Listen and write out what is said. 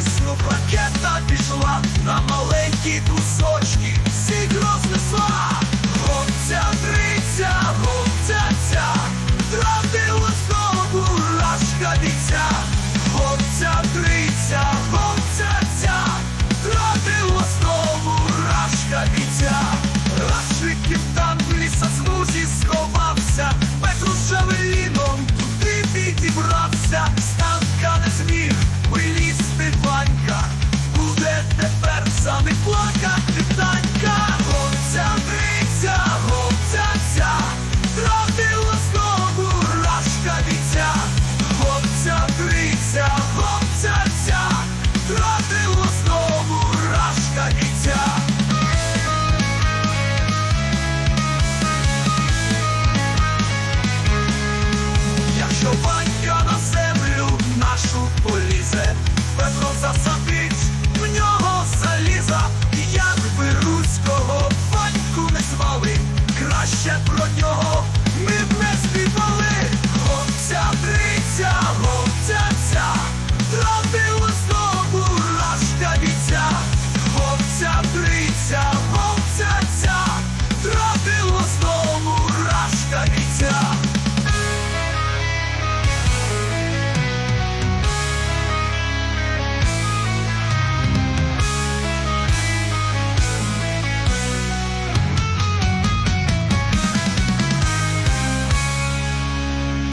лісну пакета пішла на маленькі кусочки. Show fire!